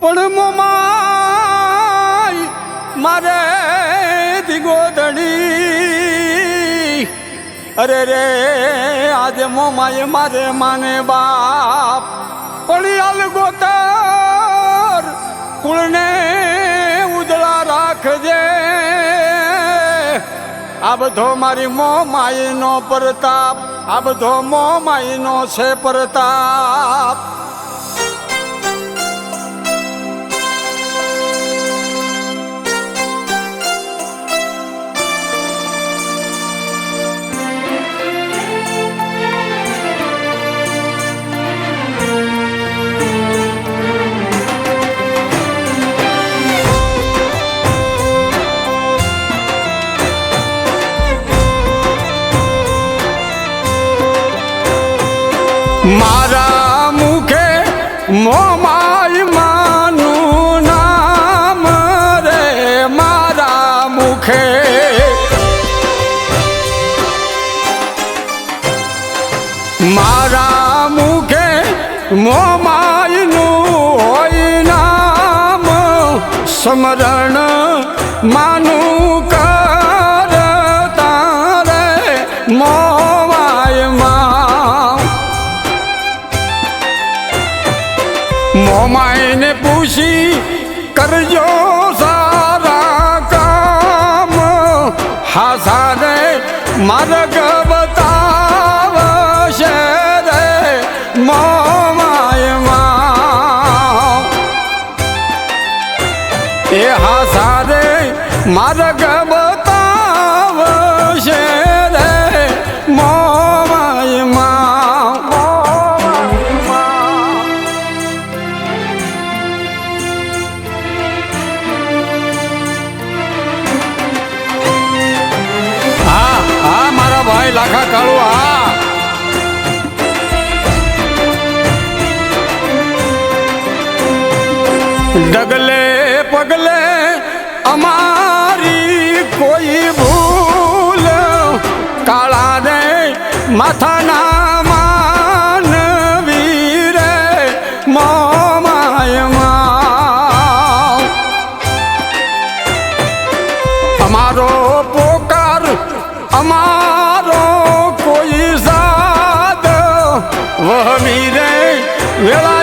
પણ મોમાય મારે દિગોદડી. અરે રે, આજે મોમાય મારે માને બાપ. પડિયાલ ગોતર, કુળને ઉજળા રાખજે. આ બધો મારી મોમાયનો પ્રતાપ, આ બધો મોમાયનો છે પ્રતાપ. મારા મુખે મોમાય માનું નામ રે, મારા મુખે. મારા મુખે મોમાયનું હોય નામ, સ્મરણ માનું મોમાઈને પૂછી કરજો. લાખા કાળુ હા. ડગલે પગલે અમારી કોઈ ભૂલ કાળા દે માથાના અમારો પોકાર અમારો 没有啦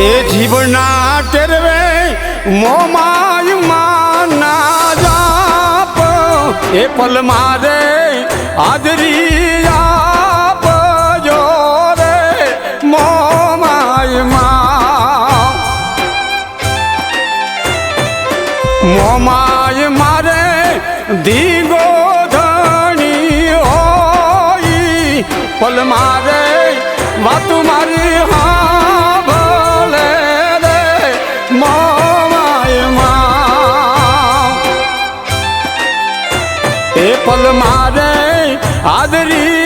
એ જીવના ટેરવે મોમાય માના જાપ. એ પલ મારે હાજરી આપજો રે મોમાયમાં. મોમાય મારે દીગો ધણી હોય, પલ મારે વાતું મારી પલ મારે હાજરી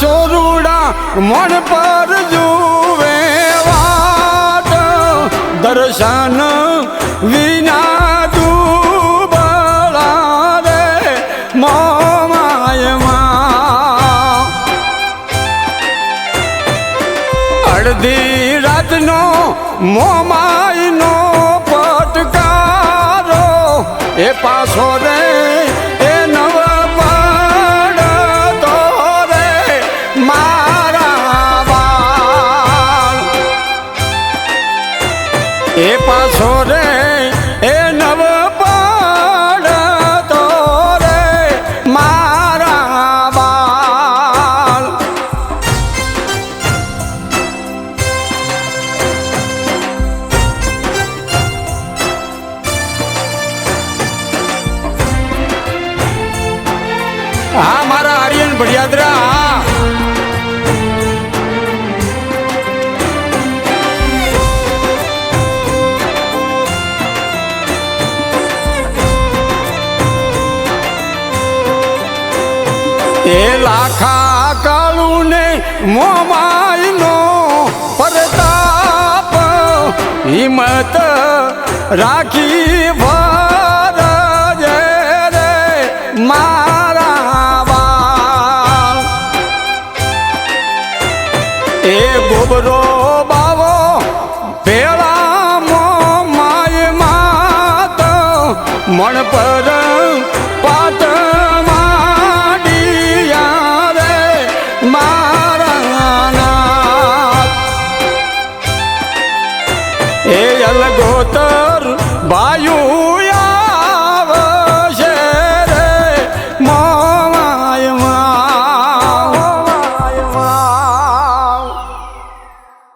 સોરુડા મન પર જુવે વાત. દર્શન વિના દુબળા રે મોમાયમાં. અડધી રાતનો મોમાયનો પટકારો એ પાછો રે પાછો રે એ નવ પડતો રે મારા બાળ હા મારા આર્યન ભડિયાદરા. એ લાખા કાળું ને મોમાયનો પરતાપ હિંમત રાખી ભરજે રે મારા બાળ એ ગોબરો બાવો માય માત મણ પર એ અલગોતર બાયુ